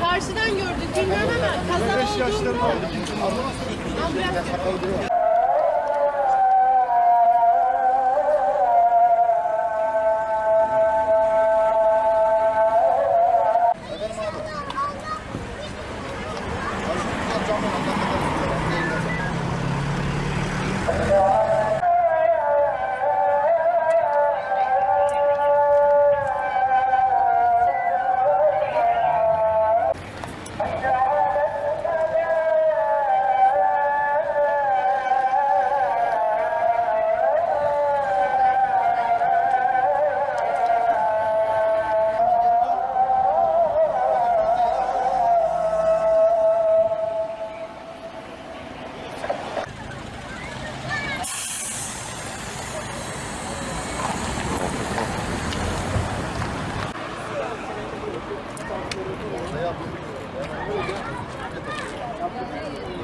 Karşıdan gördük. Bilmiyorum ama kaza olduğunda ambulans Thank you.